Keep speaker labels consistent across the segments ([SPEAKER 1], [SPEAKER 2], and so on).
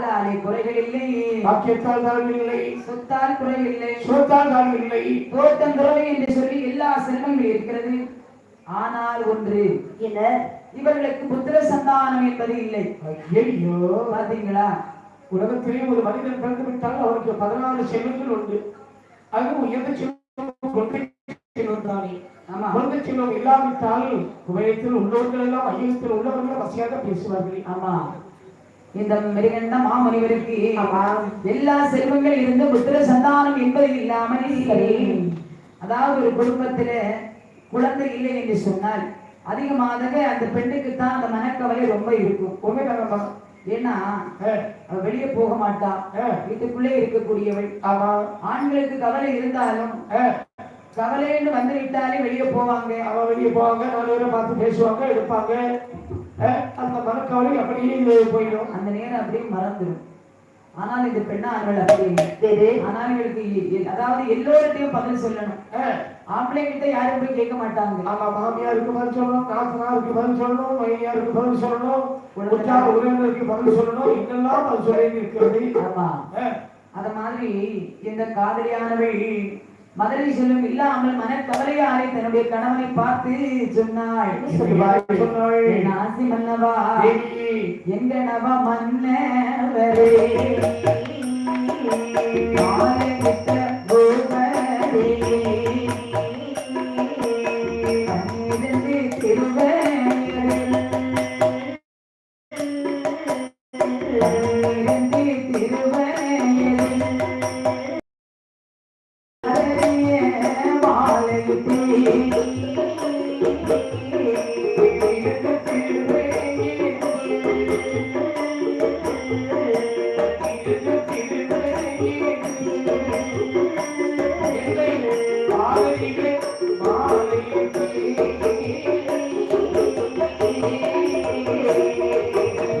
[SPEAKER 1] ஆளாலே குறைகள் இல்லை
[SPEAKER 2] வாக்கியத்தால் தாழ்வு இல்லை
[SPEAKER 1] சொத்தால் குறைகள் இல்லை
[SPEAKER 2] சுரத்தால் தாழ்வு இல்லை
[SPEAKER 1] தோட்டம் துறவை என்று சொல்லி எல்லா செல்வங்களும் இருக்கிறது. ஆனால் ஒன்று
[SPEAKER 3] என்ன?
[SPEAKER 1] இவர்களுக்கு புத்திர சந்தானம் என்பது இல்லை.
[SPEAKER 2] ஐயோ
[SPEAKER 1] பாத்தீங்களா
[SPEAKER 2] உலகத்திலே ஒரு மனிதன் பிறந்து விட்டால் அவருக்கு பதினாலு செல்வங்கள் உண்டு. அது உயர்ந்த செல்வம் கொள்கை செல்வம் தானே. இல்லாவிட்டால் குவையத்தில் உள்ளவர்கள் எல்லாம் ஐயத்தில் உள்ளவர்கள் வசதியாக பேசுவார்கள்.
[SPEAKER 1] ஆமா. இந்த மிருகண்ட மாமுனிவருக்கு. எல்லா செல்வங்கள் இருந்து புத்திர சந்தானம் என்பது இல்லாமல். அதாவது ஒரு குடும்பத்தில குழந்தை இல்லை என்று சொன்னால் அதிகமாக அந்த பெண்ணுக்கு தான் அந்த மனக்கவலை ரொம்ப இருக்கும்.
[SPEAKER 2] உண்மைதானம்மா
[SPEAKER 1] ஏன்னா வெளியே போக மாட்டா. வீட்டுக்குள்ளே இருக்கக்கூடியவள். ஆண்களுக்கு கவலை இருந்தாலும் கவலைன்னு வந்து விட்டாலே வெளியே போவாங்க.
[SPEAKER 2] அவன் வெளியே போவாங்க நாலு பேரை பார்த்து பேசுவாங்க எடுப்பாங்க. அந்த மனக்கவலை அப்படியே இது போயிடும்.
[SPEAKER 1] அந்த நேரம் அப்படியே மறந்துடும் ஆனால் இந்த பெண்ணார்கள் அப்படி எ- அதாவது எல்லோர்கிட்டையும் பதில் சொல்லணும்.
[SPEAKER 2] ஆ,
[SPEAKER 1] ஆம்பளை கிட்ட யாரும் போய் கேட்க மாட்டாங்க.
[SPEAKER 2] ஆமா மாமியாருக்கு பதில் சொல்லணும் நாத்தனாருக்கு பதில் சொல்லணும் மைனியாருக்கு பதில் சொல்லணும் உற்சாக உறவினருக்கு பதில் சொல்லணும் இதெல்லாம் பதில் சொல்லி இருக்கிறது
[SPEAKER 1] ஆமா. அத மாதிரி இந்த காதலியானவள் மதுரை செல்லும் இல்லாமல் மனக்கவலையாலே தன்னுடைய கணவனை பார்த்து சொன்னாள். என் ஆசி மன்னவா எங்க நவ மன்னவரே? மாலையிட்ட Thank you.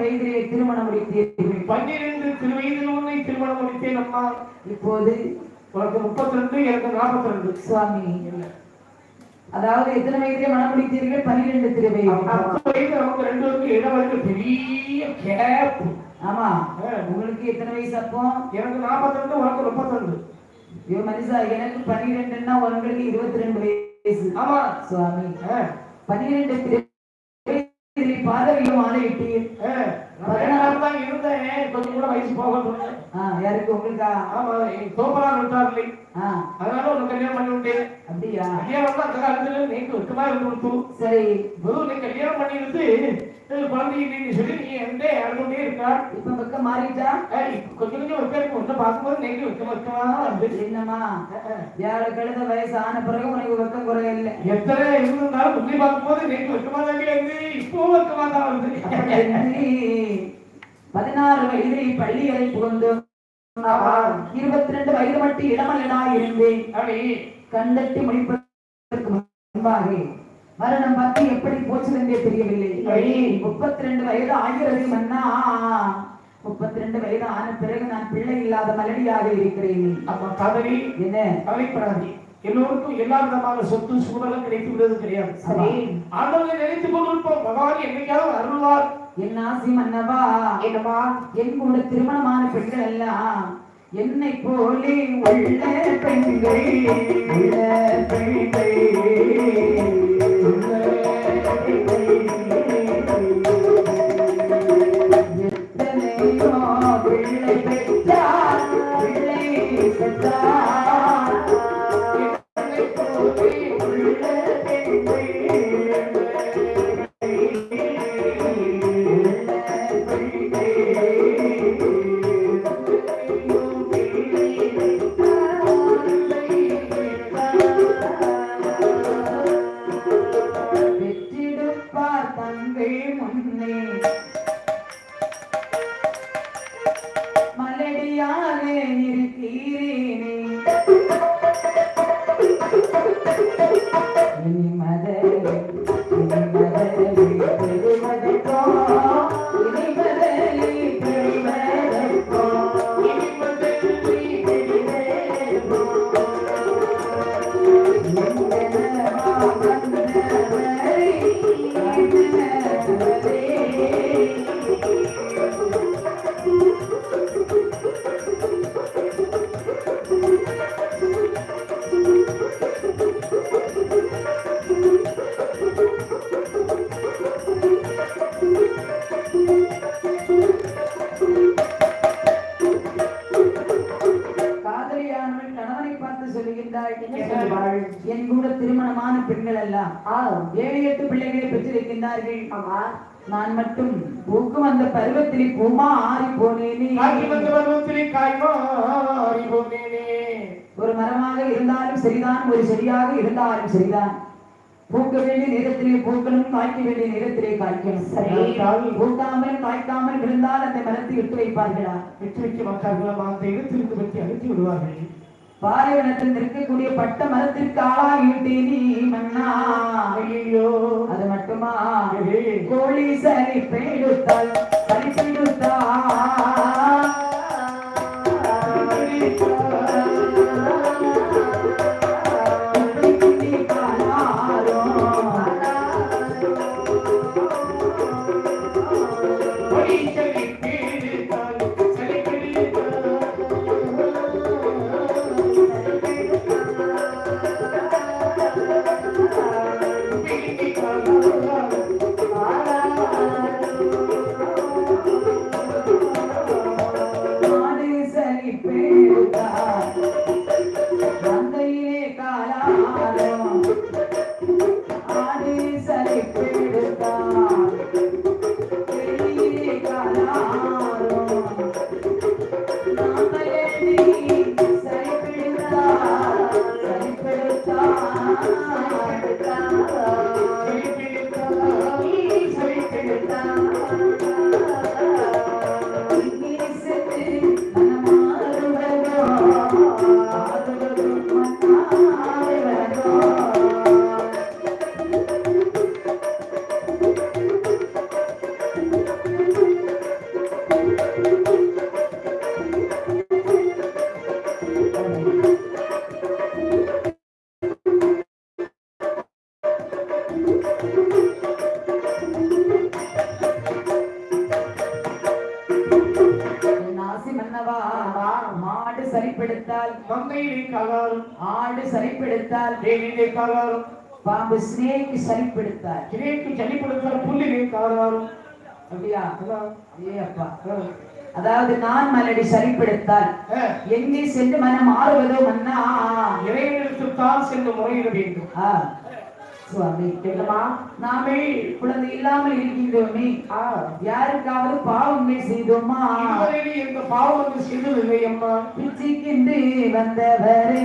[SPEAKER 1] வயதிலே திருமணம் முடித்தீர்கள்.
[SPEAKER 2] பன்னிரண்டு திருவயதில் உன்னை திருமணம் முடித்தேன் அம்மா.
[SPEAKER 1] இப்போது
[SPEAKER 2] உனக்கு முப்பத்தி ரெண்டு எனக்கு நாற்பத்தி ரெண்டு
[SPEAKER 1] சுவாமி அதாவது எத்தனை வயதிலே மனம் முடித்தீர்கள்? பன்னிரெண்டு திருவயது
[SPEAKER 2] பத்து வயது நமக்கு ரெண்டு பேருக்கு இடம் வரைக்கும் பெரிய கேப்
[SPEAKER 1] ஆமா. உங்களுக்கு எத்தனை வயசு அப்போ?
[SPEAKER 2] எனக்கு நாற்பத்தி ரெண்டு உனக்கு முப்பத்தி ரெண்டு
[SPEAKER 1] ஐயோ மனுஷா எனக்கு பன்னிரெண்டுன்னா உங்களுக்கு இருபத்தி ரெண்டு வயசு.
[SPEAKER 2] ஆமா.
[SPEAKER 1] சுவாமி பன்னிரெண்டு திருவயதிலே பாதவியும் ஆணையிட்டீர்
[SPEAKER 2] ஆ, நான் வேணாம் தான் இருந்தேன் கொஞ்சம் கூட வயசு போக சொன்னேன்
[SPEAKER 1] ஆ யாருக்கு? உங்களுக்கா?
[SPEAKER 2] ஆமா விட்டார்களே
[SPEAKER 1] ஆ.
[SPEAKER 2] அதனால உனக்கு கல்யாணம் பண்ணி விட்டேன்.
[SPEAKER 1] அப்படியா?
[SPEAKER 2] கல்யாணம் அந்த காலத்துல நீங்க வெக்கமா இருந்து
[SPEAKER 1] சரி.
[SPEAKER 2] குரு நீ கல்யாணம் பண்ணி இருந்து குழந்தைங்க நீ சொல்லி நீ எந்த இறந்துட்டே இருக்கா
[SPEAKER 1] இப்ப பக்கம் மாறிட்டா?
[SPEAKER 2] கொஞ்சம் கொஞ்சம் வெக்க இருக்கு ஒன்றை பார்க்கும்போது நீங்க வெக்க வெக்கமா வந்து
[SPEAKER 1] என்னம்மா? ஏழு கழுத வயசு ஆன பிறகு உனக்கு வெக்கம் குறை இல்லை
[SPEAKER 2] எத்தனை இருந்தாலும் முன்னே பார்க்கும்போது நீங்க வெக்கமா தான் இருந்து இப்போ வெக்கமா தான் வருது.
[SPEAKER 1] என்று பதினாறு வயதில் பள்ளிகளை புகுந்து இருபத்தி ரெண்டு வயது மட்டும் இளமலனா இருந்தேன். கண்டட்டி முடிப்பதற்கு முன்பாக மரணம் பார்த்து எப்படி போச்சு என்றே தெரியவில்லை. முப்பத்தி ரெண்டு வயது ஆகிறது மன்னா. முப்பத்தி ரெண்டு வயது ஆன பிறகு நான் பிள்ளை இல்லாத மலடியாக இருக்கிறேன்.
[SPEAKER 2] அப்ப காதலி
[SPEAKER 1] என்ன?
[SPEAKER 2] கவலைப்படாதே. எல்லோருக்கும் எல்லா விதமான சொத்து சூழலும் கிடைத்து விடுவது கிடையாது.
[SPEAKER 1] சரி.
[SPEAKER 2] ஆண்டவனை நினைத்துக் கொண்டிருப்போம். பகவான் என்னைக்காவது அருள்வார்.
[SPEAKER 1] என் ஆசி மன்னவா
[SPEAKER 2] என்னமா
[SPEAKER 1] என் கூட திருமணமான பெண்கள் எல்லாம் என்னை போலே உள்ள பெண்கள் மன்னே Música பருவத்திலே பூமா ஆறி போனேனே
[SPEAKER 2] காட்சி வந்த பருவத்திலே காய்மாறி போனேனே
[SPEAKER 1] ஒரு மரமாக இருந்தாலும் சரிதான் ஒரு செடியாக இருந்தாலும் சரிதான். பூக்க வேண்டிய நேரத்திலே பூக்கணும் காய்க்க வேண்டிய நேரத்திலே காய்க்கணும். பூக்காமல் காய்க்காமல் இருந்தால் அந்த மரத்தை விட்டு வைப்பார்களா?
[SPEAKER 2] வெற்றி வைக்க மாட்டார்களா. அந்த இடத்திலிருந்து வெட்டி அழுத்தி விடுவார்கள்.
[SPEAKER 1] பாலைவனத்தில் நிற்கக்கூடிய பட்ட மரத்திற்கு ஆளாகிவிட்டேனே மன்னா.
[SPEAKER 2] ஐயோ
[SPEAKER 1] அது மட்டுமா. கோழி சரி பெய்துத்தால் சரி பாம்பு ஸ்னேக் சரிப்படுத்தால்
[SPEAKER 2] கிரேக்கு சளிப்படுத்தால் புல்லிலே காலாரும்
[SPEAKER 1] அப்படியா. ஏ அப்பா. அதாவது நான் மலடி சரிப்படுத்தால். எங்கே சென்று மனம் மாறுவதோ மன்னா?
[SPEAKER 2] இறைவனிடத்துத்தான் சென்று முறையிட வேண்டும்.
[SPEAKER 1] சுவாமி
[SPEAKER 2] என்னம்மா
[SPEAKER 1] நாமே குழந்தை இல்லாமல் இருக்கின்றோமே.
[SPEAKER 2] ஆ.
[SPEAKER 1] யாருக்காவது பாவங்கள் செய்தோமா?
[SPEAKER 2] எந்த பாவம் செய்ததில்லை அம்மா.
[SPEAKER 1] பிச்சைக்கென்று வந்தவரே.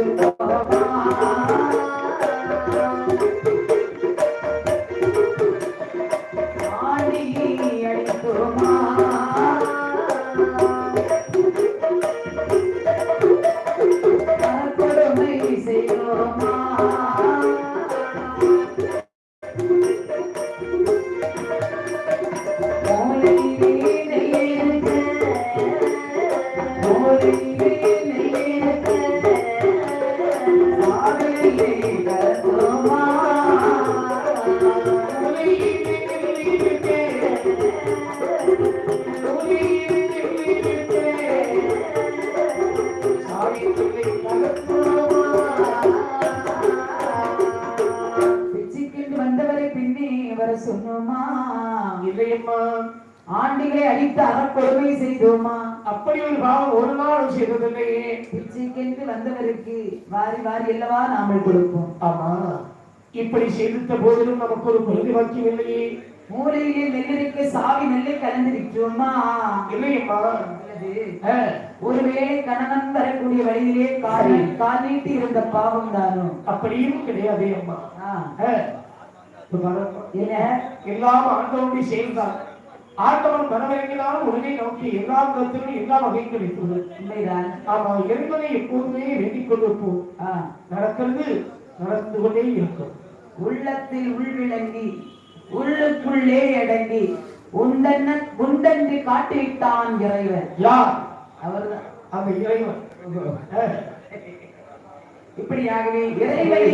[SPEAKER 1] சுத்தமா வந்தவருக்கு வாரி வாரி அல்லவா நாமல் கொடுப்போம்.
[SPEAKER 2] ஆமா இப்படி செய்திருந்த போதிலும் நமக்கு ஒரு குழந்தை வாக்கியம் இல்லையே.
[SPEAKER 1] மூலையிலே நெல்லரிக்க சாவி நெல்லை கலந்து விட்டோமா
[SPEAKER 2] இல்லையம்மா
[SPEAKER 1] ஒருவேளை கணவன் வரக்கூடிய வழியிலே கால் கால் நீட்டி இருந்த பாவம் தானோ?
[SPEAKER 2] அப்படியும் கிடையாதே அம்மா.
[SPEAKER 1] என்ன?
[SPEAKER 2] எல்லாம் ஆண்டவனுடைய செயல்தான் ஆண்டவன் வரவிறங்கினாலும் உடனே நமக்கு எல்லா விதத்திலும் எல்லா வகையும் கிடைத்தது ஆமா இறைவனை எப்போதுமே வேண்டிக் கொண்டிருப்போம் நடக்கிறது நடந்து கொண்டே இருக்கும்.
[SPEAKER 1] உள்ளத்தில் உள்விளங்கி உள்ளுக்குள்ளே அடங்கி உண்டன உண்டன்று காட்டிவிட்டான் இறைவன்.
[SPEAKER 2] யார்?
[SPEAKER 1] அவர்தான்.
[SPEAKER 2] அந்த இறைவன்.
[SPEAKER 1] இப்படியாகவே இறைவனை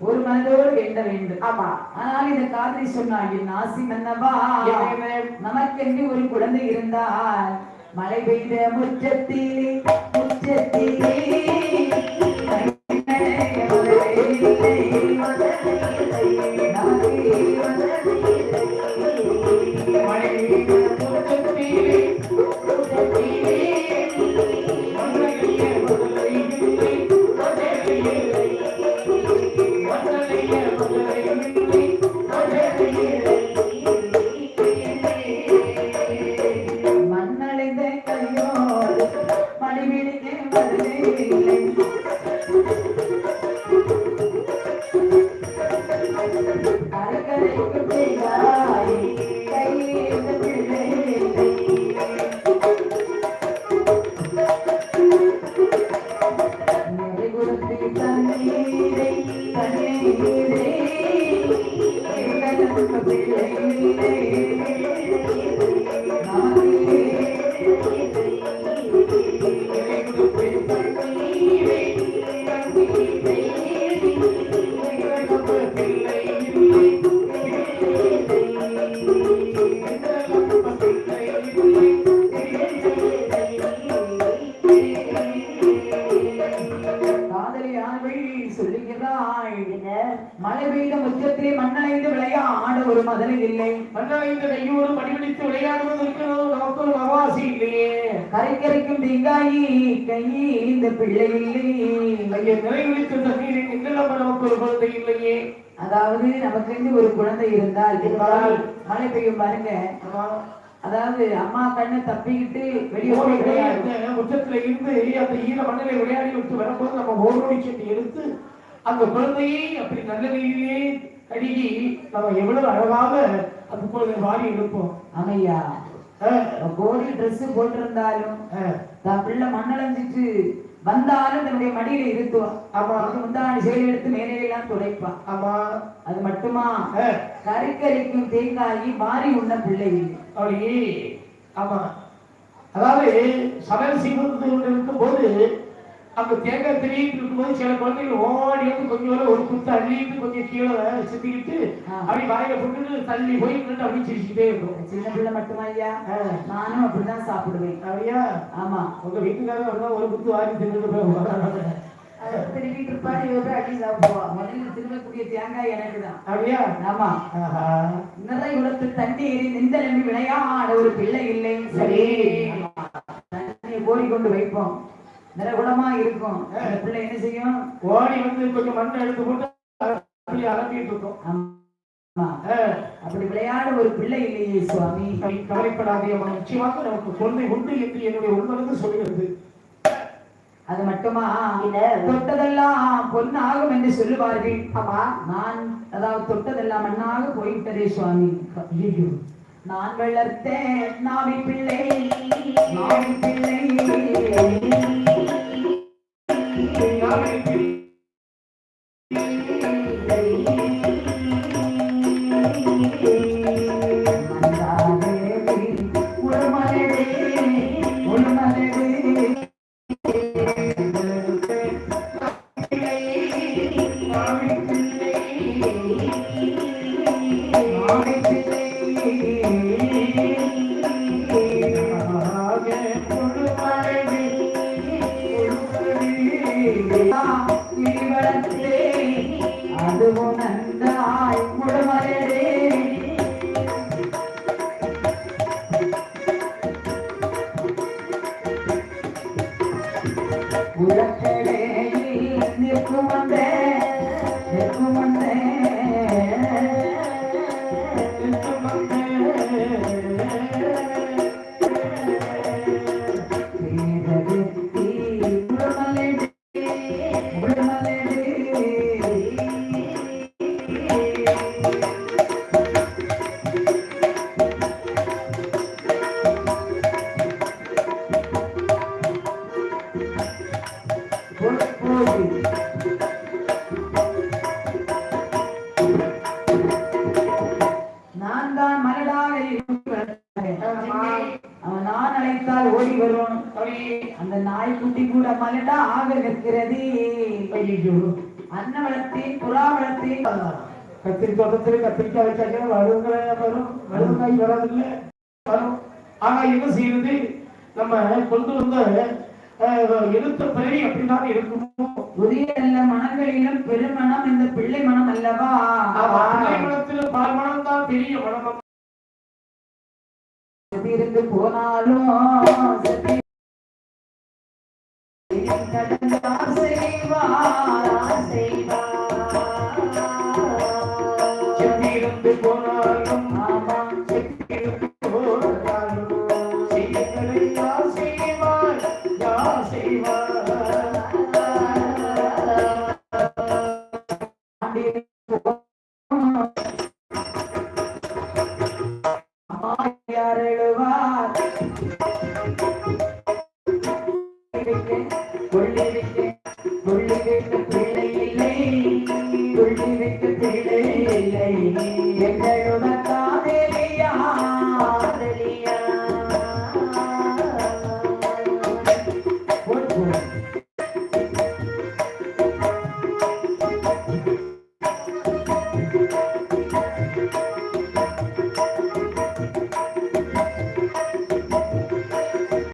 [SPEAKER 1] ஒரு மனதோடு வேண்ட வேண்டும்.
[SPEAKER 2] ஆமா.
[SPEAKER 1] ஆனால் இந்த காதலி சொன்னாள் என் ஆசி மன்னவா? நமக்கென்று ஒரு குழந்தை இருந்தால் மழை பெய்த முற்றத்திலே முற்றத்திலே
[SPEAKER 2] மழை
[SPEAKER 1] பெய்த முற்றத்திலே மண்ணடைந்து விளையாட ஒரு மதலை இல்லை.
[SPEAKER 2] மன்னரைந்த கையோடு மடிபிடித்து விளையாடுவதற்கு நமக்கு ஒரு அவகாசி இல்லையே.
[SPEAKER 1] கரைக்கரைக்கும் தேங்காயி கையி இந்த பிள்ளை இல்லை.
[SPEAKER 2] ஐயா நிறைவேற்ற தண்ணீரில் நின்றலம்ப நமக்கு ஒரு குழந்தை இல்லையே.
[SPEAKER 1] அதாவது நமக்கு ஒரு குழந்தை இருந்தால் மழை பெய்யும் பாருங்க. அதாவது அம்மா கண்ணு தப்பிக்கிட்டு வெளியே
[SPEAKER 2] முற்றத்துல இருந்து அந்த ஈர மண்ணிலை விளையாடி விட்டு வரும்போது நம்ம ஓடோடி சென்று எடுத்து அந்த குழந்தையை அப்படி நல்ல நீரிலே கழுகி நம்ம எவ்வளவு அழகாக அந்த குழந்தை வாரி எடுப்போம்.
[SPEAKER 1] அமையா
[SPEAKER 2] அஹ்,
[SPEAKER 1] கோடி Dress போட்டிருந்தாலும் தான் பிள்ளை மண்ணடைஞ்சிட்டு வந்தாலும் தன்னுடைய மடியில இருத்துவான்
[SPEAKER 2] ஆமா.
[SPEAKER 1] முந்தான செயல் எடுத்து மேலே எல்லாம் துடைப்பான்
[SPEAKER 2] ஆமா.
[SPEAKER 1] அது மட்டுமா?
[SPEAKER 2] அஹ்,
[SPEAKER 1] கறிக்கறிக்கும் தேங்காயி மாறி உண்ண பிள்ளை இல்லை.
[SPEAKER 2] அப்படி ஆமா. அதாவது சமையல் செய்து கொண்டு இருக்கும்போது அந்த தேங்காய் திரியிட்டு இருக்கும்போது சில குழந்தைகள் ஓடி வந்து கொஞ்சம் ஒரு குத்து அள்ளிட்டு கொஞ்சம் கீழே சித்திக்கிட்டு. அப்படி வாயில போட்டுட்டு தள்ளி போய் நின்று அப்படி சிரிச்சுட்டே இருக்கும்
[SPEAKER 1] சின்ன பிள்ளை மட்டுமா ஐயா. நானும் அப்படிதான் சாப்பிடுவேன்.
[SPEAKER 2] அப்படியா?
[SPEAKER 1] ஆமா.
[SPEAKER 2] உங்க வீட்டுக்காரர் வந்தா ஒரு குத்து வாரி தின்னுட்டு போய்
[SPEAKER 1] திருவிட்டு இருப்பாரு இவரு அடி சாப்பிடுவா முதல்ல திரும்பக்கூடிய தேங்காய் எனக்கு தான்
[SPEAKER 2] அப்படியா?
[SPEAKER 1] ஆமா. நிறை குளத்து தண்ணீரில் நின்ற நம்பி விளையாட ஒரு பிள்ளை இல்லை
[SPEAKER 2] சரி.
[SPEAKER 1] தண்ணியை கோரிக்கொண்டு வைப்போம். நிறகுடமா இருக்கும். பிள்ளை என்ன செய்யும்?
[SPEAKER 2] ஓடி வந்து கொஞ்சம் மண்ணை எடுத்து போட்டு அப்படி அலம்பிட்டு இருக்கும்.
[SPEAKER 1] அப்படி விளையாட ஒரு பிள்ளை இல்லையே சுவாமி.
[SPEAKER 2] கவலைப்படாதே. நிச்சயமாக நமக்கு குழந்தை உண்டு என்று என்னுடைய உள்மனது சொல்கிறது.
[SPEAKER 1] அது மட்டுமா? தொட்டதெல்லாம் பொன்னாகும் என்று சொல்லுவார்கள்.
[SPEAKER 2] ஆமா.
[SPEAKER 1] நான் அதாவது தொட்டதெல்லாம் மண்ணாக போய்விட்டதே சுவாமி.
[SPEAKER 2] ஐயோ
[SPEAKER 1] நான் வளர்த்தேன். நாவி பிள்ளை. நாவி பிள்ளை. Thank you. Monday. கூட மலடா ஆக நிற்கிறது.
[SPEAKER 2] ஐயோ
[SPEAKER 1] அன்னவளத்தில் புறா வளத்தில்
[SPEAKER 2] கத்திரி தோட்டத்துல கத்திரிக்காய் வச்சாக்க வருங்க வரும். வருங்காய் வராதுல்ல வரும். ஆனா என்ன செய்யுது நம்ம கொண்டு வந்த அஹ், எடுத்த பிறவி அப்படிதான் இருக்குமோ?
[SPEAKER 1] புதிய நல்ல மனங்களிலும் பெருமணம் இந்த பிள்ளை மனம் அல்லவா?
[SPEAKER 2] மனத்துல பால் மனம் தான் பெரிய மனம்
[SPEAKER 1] இருந்து போனாலும் அருள்வார்